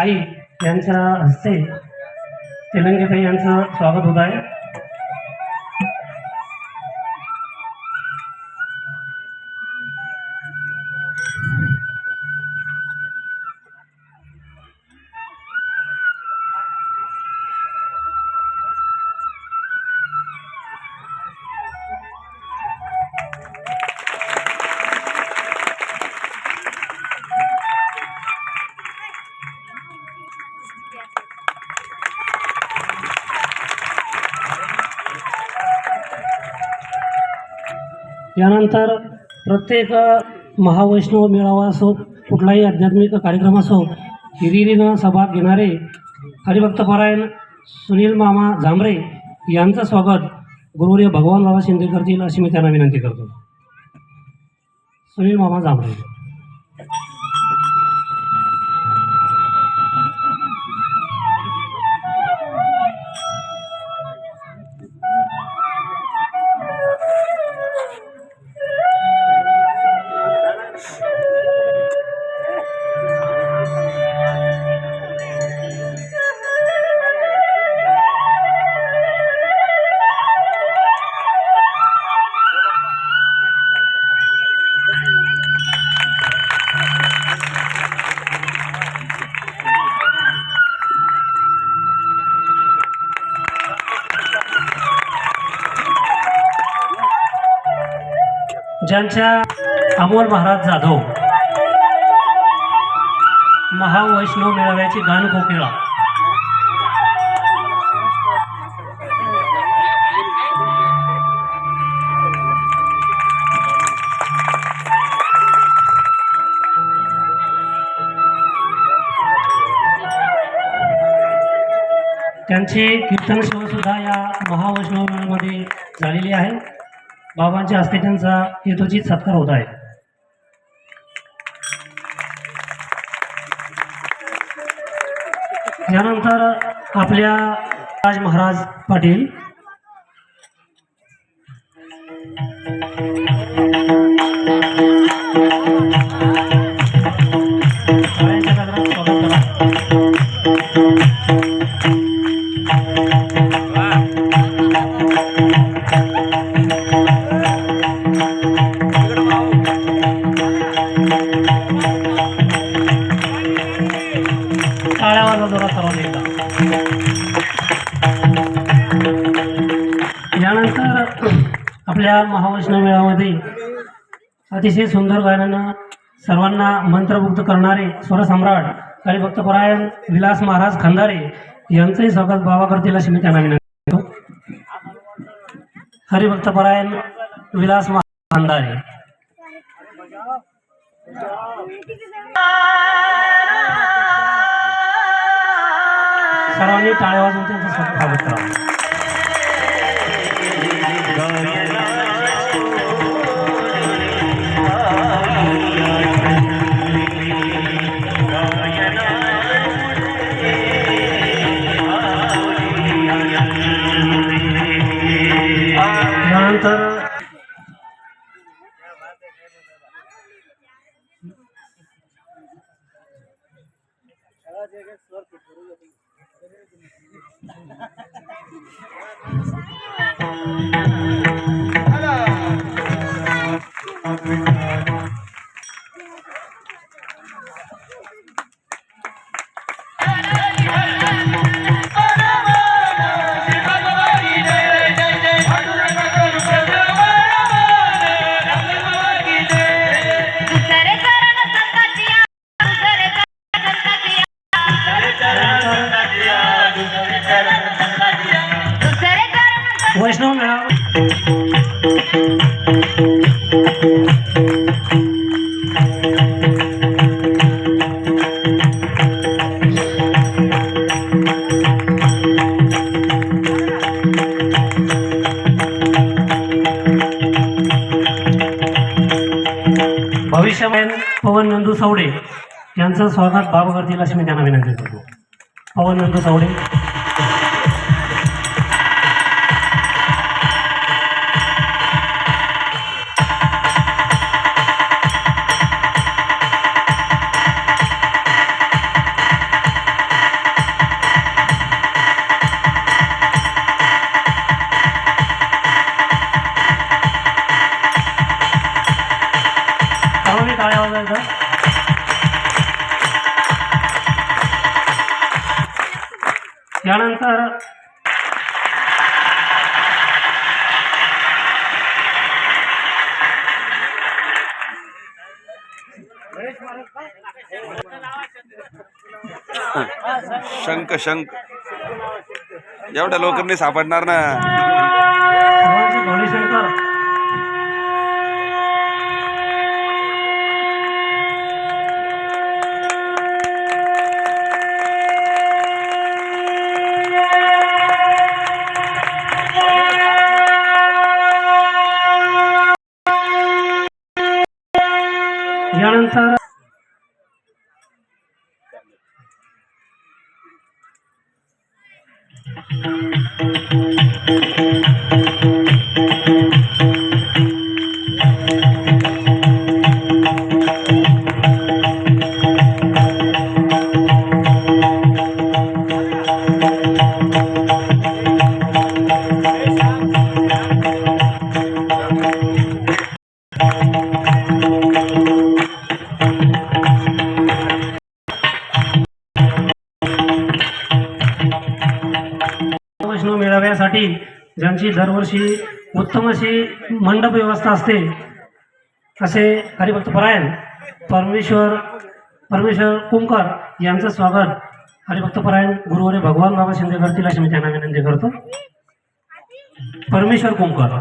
आई यांच्या हस्ते तेलंगेताई यांचं स्वागत होत आहे. यानंतर प्रत्येक महावैष्णव मेळावा असो कुठलाही आध्यात्मिक कार्यक्रम असो हिरिरीनं सहभाग घेणारे हरिभक्तपरायण सुनील मामा झांबरे यांचं स्वागत गुरुवर्य भगवान बाबा शिंदे करतील अशी मी त्यांना विनंती करतो. सुनील मामा झांबरे. ज्यांच्या अमोल महाराज जाधव महावैष्णव मेळाव्याची गान कोकिळा त्यांची कीर्तन सेवा सुद्धा या महावैष्णव मेळामध्ये झालेली आहे. बाबांच्या हस्ते त्यांचा हेतुचित सत्कार होत आहे. यानंतर आपल्या राज महाराज पाटील अतिशय सुंदर गाण्यानं सर्वांना मंत्रमुग्ध करणारे स्वरसम्राट हरिभक्तपरायण विलास महाराज खंदारे यांचंही स्वागत बाबा करतील अशी मी त्यांना विनंती करतो. हरिभक्तपरायण विलास महाराज खंदारे. सर्वांनी टाळ्या वाजून त्यांचं स्वागत करावं दुसरे वैष्णव मेळावा. भविष्यमान पवन नंदू सावडे यांचं स्वागत बाबा करतील अशी मी त्यांना विनंती करतो. पवन नंदू सावडे. शंख शंख. एवढ्या लवकर नाही सापडणार ना. यानंतर दरवर्षी उत्तम अशी मंडप व्यवस्था असते असे हरिभक्त परायण परमेश्वर परमेश्वर कुंकर यांचं स्वागत हरिभक्त परायण गुरुवारी भगवान बाबा शिंदे करतील अशी मी त्यांना विनंती करतो. परमेश्वर कुंकर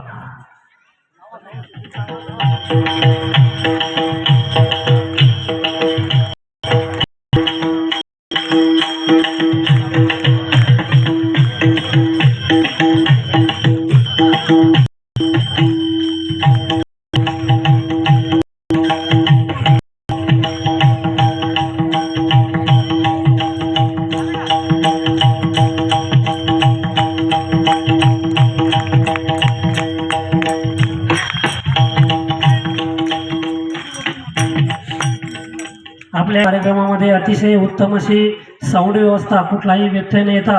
आपल्या कार्यक्रमामध्ये अतिशय उत्तम अशी साऊंड व्यवस्था कुठलाही व्यत्यय न येता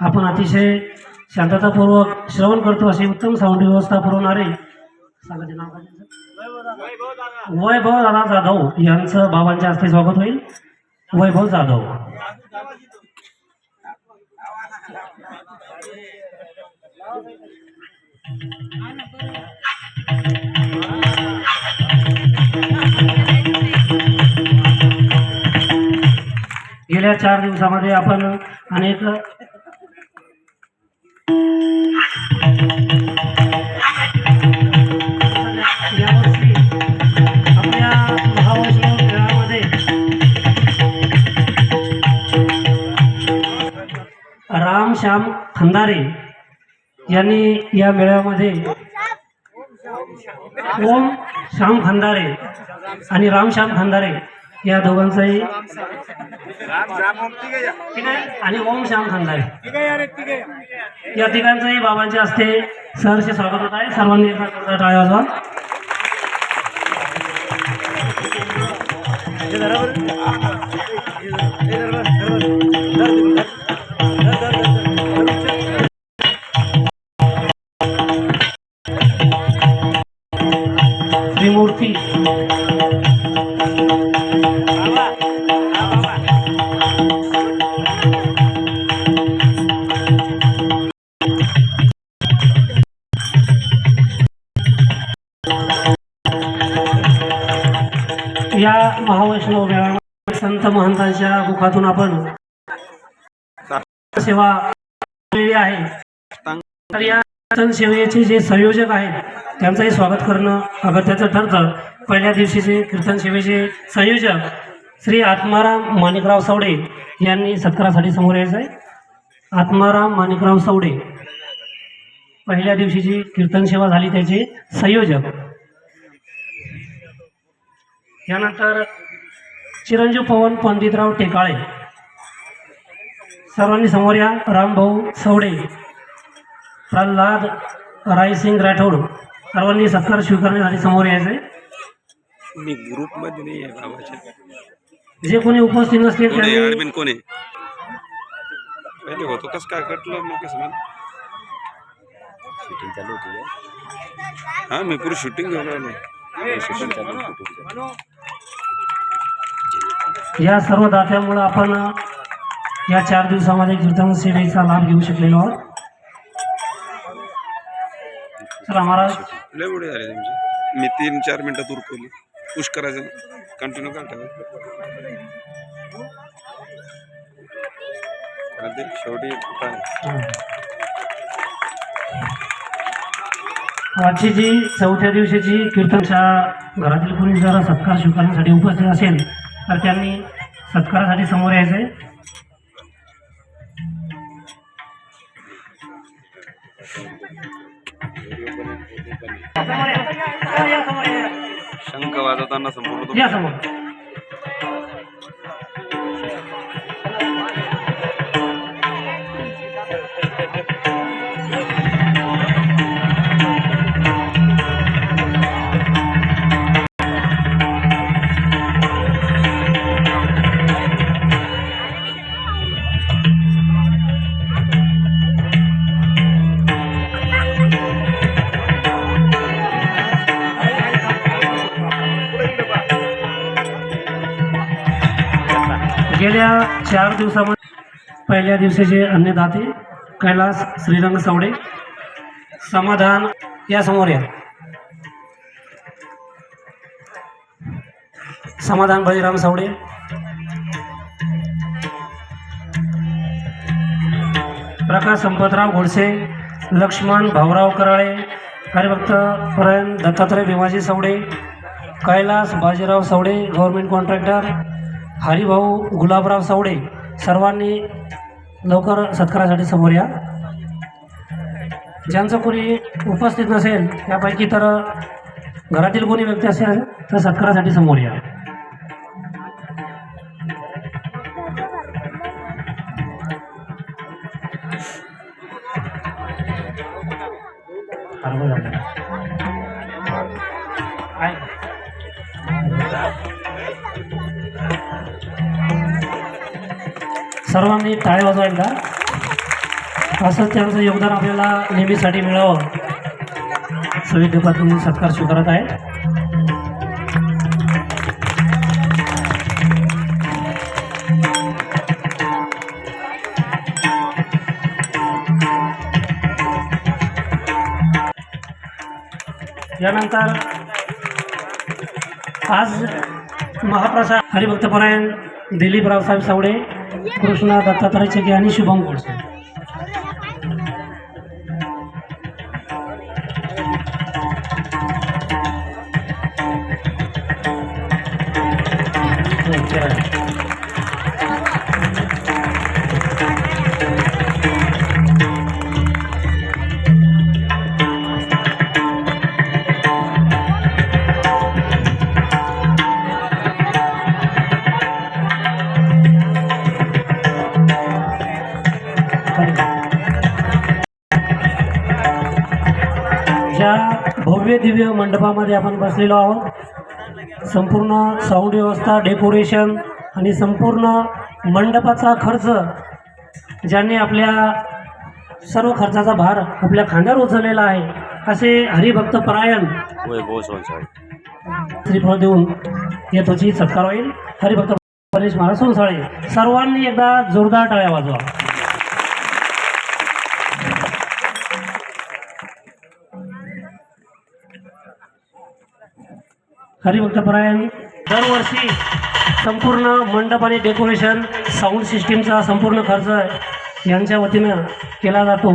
आपण अतिशय शांततापूर्वक श्रवण करतो अशी उत्तम साऊंड व्यवस्था पुरवणारे सांगा नाव वैभव दादा जाधव यांचं बाबांच्या हस्ते स्वागत होईल. वैभव जाधव. गेल्या चार दिवसामध्ये आपण अनेक राम श्याम खंदारे यांनी या मेळ्यामध्ये ओम श्याम खंदारे आणि राम श्याम खंदारे या दोघांचाही ठीक आहे? आणि ओम श्याम खंदारे या तिघांचंही बाबांच्या हस्ते सहर्ष स्वागत होत आहे. सर्वांनी जोरदार टाळ्या वाजवा. संत महंतांच्या मुखातून आपण सेवा केलेली आहे. तर या सेवेचे जे संयोजक आहेत त्यांचंही स्वागत करणं अगत्याचं ठरतं. पहिल्या दिवशीचे कीर्तन सेवेचे संयोजक श्री आत्माराम माणिकराव सावडे यांनी सत्कारासाठी समोर यायचं आहे आत्माराम माणिकराव सावडे पहिल्या दिवशीची कीर्तन सेवा झाली त्याचे संयोजक. यानंतर चिरंजीव पवन पंडितराव टेकाळे. सर्वांनी समोर या. रामभाऊ सवडे प्रल्हाद रायसिंग राठोड. सर्वांनी सत्कार स्वीकारण्यासाठी समोर यायचे. मी ग्रुपमध्ये नाही आहे जे कोणी उपस्थित नसतील कोण? त्यांनी पहिले होतो कस काय कटलं मग कसं शूटिंग चालू होती? हा मी पुरी शूटिंग घेऊन आलो शूटिंग चालू चालू. या सर्व दात्यामुळं आपण या चार दिवसामध्ये कीर्तन सेवेचा लाभ घेऊ शकलेलो आहोत. चला महाराज. लय उडे झाले तुमचे मी तीन चार मिनटात उरकवली पुश करायचं कंटिन्यू का ठेवा कारण ते शेवटी आजची जी चौथ्या दिवशीची कीर्तनच्या घरातील कोणी जर सत्कार स्वीकारण्यासाठी उपस्थित असेल तर त्यांनी सत्कारासाठी समोर यायचं आहे शंख वाजवताना तो या समोर. गेल्या चार दिवसामध्ये पहिल्या दिवसाचे अन्नदाते कैलास श्रीरंग सावडे. समाधान या समोर या. समाधान बळीराम सावडे. प्रकाश संपतराव घोडसे लक्ष्मण भाऊराव कराळे हरिभक्त परायण दत्तात्रय भीमाजी सावडे कैलास बाजीराव सावडे गव्हर्मेंट कॉन्ट्रॅक्टर हरिभाऊ गुलाबराव सावडे सर्वांनी लवकर सत्कारासाठी समोर या. ज्यांचं कोणी उपस्थित नसेल त्यापैकी तर घरातील कोणी व्यक्ती असेल तर सत्कारासाठी समोर या. हरवं सर्वांनी टाळे वाजवायला असंच त्यांचं योगदान आपल्याला नेहमीसाठी मिळावं. सविद्यपातून सत्कार स्वीकारत आहे. यानंतर आज महाप्रसाद हरिभक्तपरायण दिलीप रावसाहेब सावडे कृष्णा दत्तात्रय चेके आणि शुभम गोडसे. ज्या भव्य दिव्य मंडपामध्ये आपण बसलेलो आहोत. संपूर्ण साऊंड व्यवस्था डेकोरेशन आणि संपूर्ण मंडपाचा खर्च ज्यांनी आपल्या सर्व खर्चाचा भार आपल्या खांद्यावर उचललेला आहे असे हरिभक्त परायण सोनसाळे श्रीफळ देऊन येतोची सत्कार होईल. हरिभक्त परेश महाराज सोनसाळे सर्वांनी एकदा जोरदार टाळ्या वाजवा. हरिभक्तपरायण दरवर्षी संपूर्ण मंडप आणि डेकोरेशन साऊंड सिस्टीमचा संपूर्ण खर्च यांच्या वतीनं केला जातो.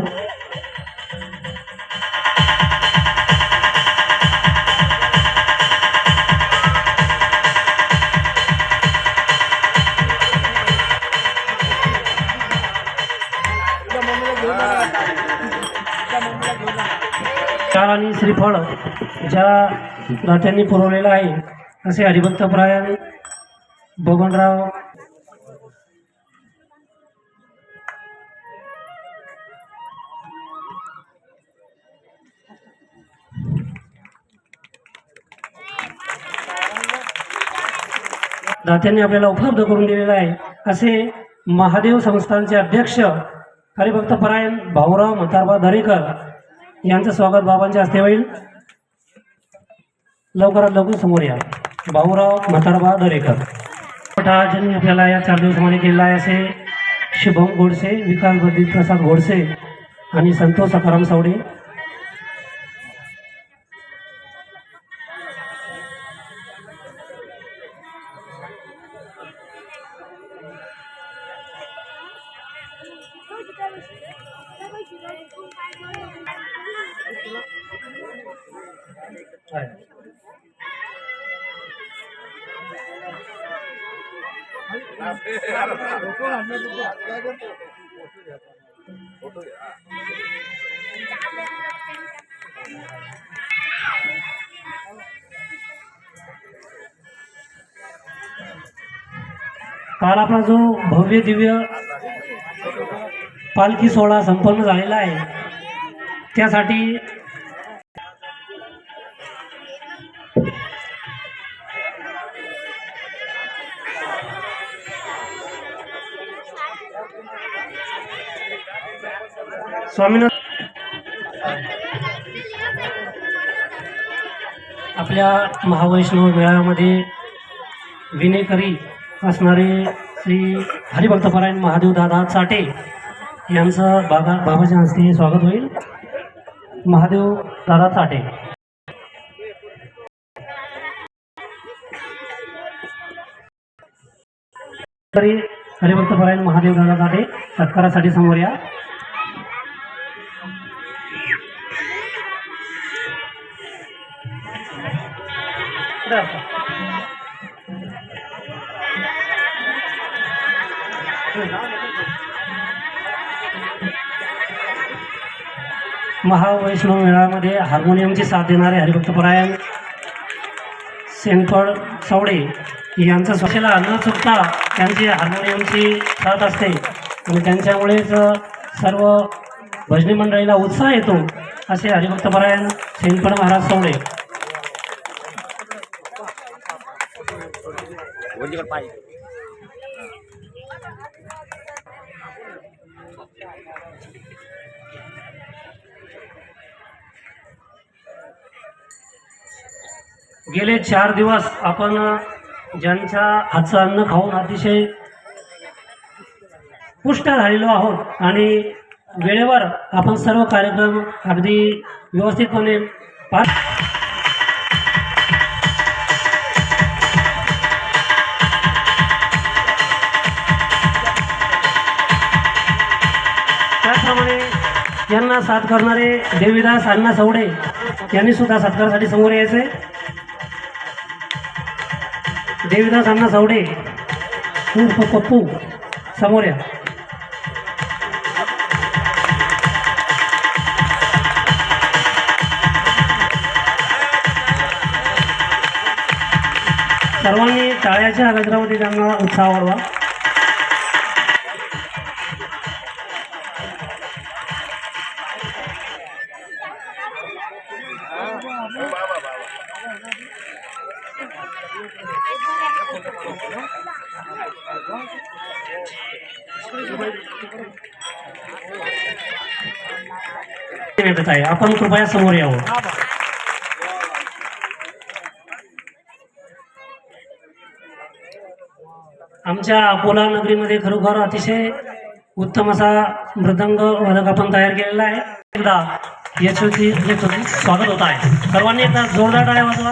चार आणि श्रीफळ ज्या दात्यांनी पुरवलेलं आहे. असे हरिभक्तपरायण बबनराव दात्यांनी आपल्याला उपलब्ध करून दिलेलं आहे. असे महादेव संस्थानचे अध्यक्ष हरिभक्त परायण भाऊराव मतारबा दरेकर यांचं स्वागत बाबांच्या हस्ते होईल. लवकरात लवकर समोर या. भाऊराव म्हातारबा दरेकर. मोठा ज्यांनी आपल्याला या चार दिवसामध्ये केलेला आहे असे शुभम गोडसे विकास बद्री प्रसाद गोडसे आणि संतोष सखाराम सावडे. काल आपला जो भव्य दिव्य पालखी सोहळा संपन्न झालेला आहे त्यासाठी स्वामीनाथ आपल्या महावैष्णव मेळाव्यामध्ये विनेकरी असणारे श्री हरिभक्तपरायण महादेव दादा चाटे यांचं बाबा बाबाच्या हस्ते स्वागत होईल. महादेव दादा चाटे. हरिभक्तपरायण महादेव दादा चाटे सत्कारासाठी समोर या. महावैष्णव मेळामध्ये हार्मोनियमची साथ देणारे हरिभक्तपरायण सेनफळ चवडे यांचं स्वच्छला न चुकता त्यांची हार्मोनियमची साथ असते. आणि त्यांच्यामुळेच सर्व भजनी मंडळीला उत्साह येतो असे हरिभक्तपरायण सेनफळ महाराज चवडे गेले चार दिवस आपण ज्यांच्या हातचं अन्न खाऊन अतिशय पुष्ट झालेलो आहोत आणि वेळेवर आपण सर्व कार्यक्रम अगदी व्यवस्थितपणे पार यांना साथ करणारे देवीदास अण्णा सवडे यांनी सुद्धा सत्कारासाठी समोर यायचे. देवीदास अण्णा सवडे उर्फ पप्पू समोर या. सर्वांनी टाळ्याच्या गजरामध्ये त्यांना उत्साह वाढवा. भेटत आहे. आपण कृपया समोर यावं. आमच्या अकोला नगरीमध्ये खरोखर अतिशय उत्तम असा मृदंग वादक आपण तयार केलेला आहे. एकदा याच्यावरती स्वागत होत आहे. सर्वांनी एकदा जोरदार टाळ्या वाजवा.